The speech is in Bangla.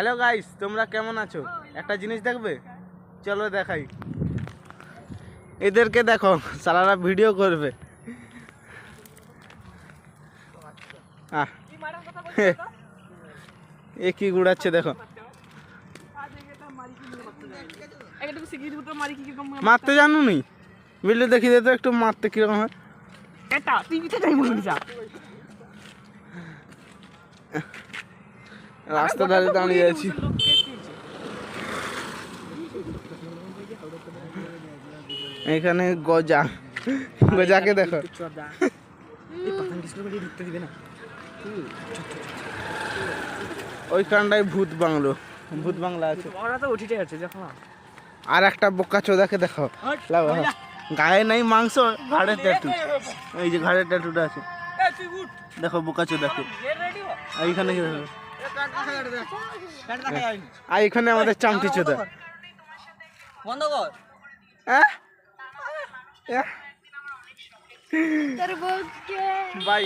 হ্যালো গাইস তোমরা কেমন আছো? একটা জিনিস দেখবে? চলো দেখাই। এদেরকে দেখো সালারা ভিডিও করবে। এ কি গুড়াচ্ছে, দেখো। মারতে জানো নি বিল্লু দেখি দে তো একটু মারতে কীরকম হয়। এটা যাই যা। রাস্তা ধারে দাঁড়িয়ে আছি। এখানে গজা। গজাকে দেখো। ওইখানটায় ভূত বাংলো। ভূত বাংলা আছে। ওরা তো উঠিতে আছে দেখো। আর একটা বোকা চোদাকে দেখো। গায়ে নাই মাংস ঘাড়ে ট্যাটু এই যে ঘাড়ে ট্যাটুটা আছে। দেখো বোকা চোদাকে। এইখানে কি দেখো আর এখানে আমাদের চামটি চোদা বন্ধ কর? আহ? বাই